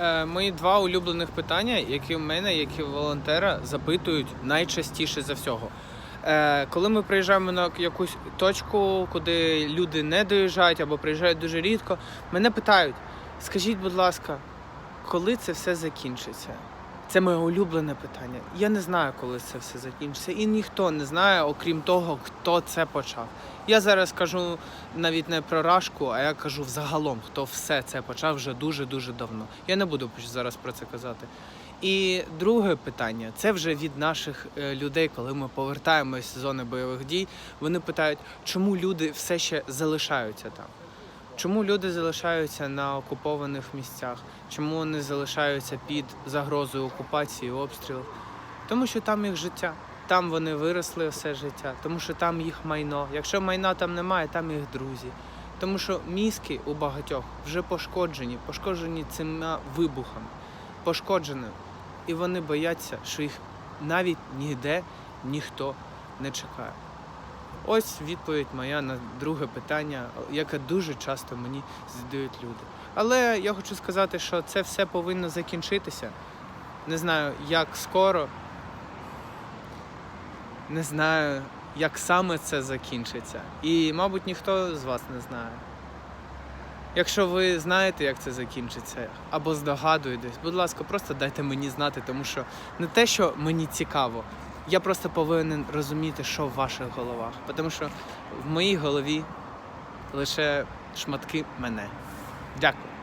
Е, мої два улюблених питання, які в мене, як і волонтера, запитують найчастіше за всього. Е, коли ми приїжджаємо на якусь точку, куди люди не доїжджають або приїжджають дуже рідко, мене питають: скажіть, будь ласка, коли це все закінчиться? Це моє улюблене питання. Я не знаю, коли це все закінчиться, і ніхто не знає, окрім того, хто це почав. Я зараз кажу навіть не про рашку, а я кажу взагалом, хто все це почав вже дуже дуже давно. Я не буду зараз про це казати. І друге питання це вже від наших е, людей, коли ми повертаємось з зони бойових дій. Вони питають, чому люди все ще залишаються там. Чому люди залишаються на окупованих місцях? Чому вони залишаються під загрозою окупації, обстрілів? Тому що там їх життя. Там вони виросли все життя, тому що там їх майно. Якщо майна там немає, там їх друзі. Тому що мізки у багатьох вже пошкоджені, пошкоджені цими вибухами, пошкоджені. І вони бояться, що їх навіть ніде ніхто не чекає. Ось відповідь моя на друге питання, яке дуже часто мені задають люди. Але я хочу сказати, що це все повинно закінчитися. Не знаю, як скоро. Не знаю, як саме це закінчиться. І, мабуть, ніхто з вас не знає. Якщо ви знаєте, як це закінчиться, або здогадуєтесь, будь ласка, просто дайте мені знати, тому що не те, що мені цікаво, я просто повинен розуміти, що в ваших головах. Тому що в моїй голові лише шматки мене. Дякую.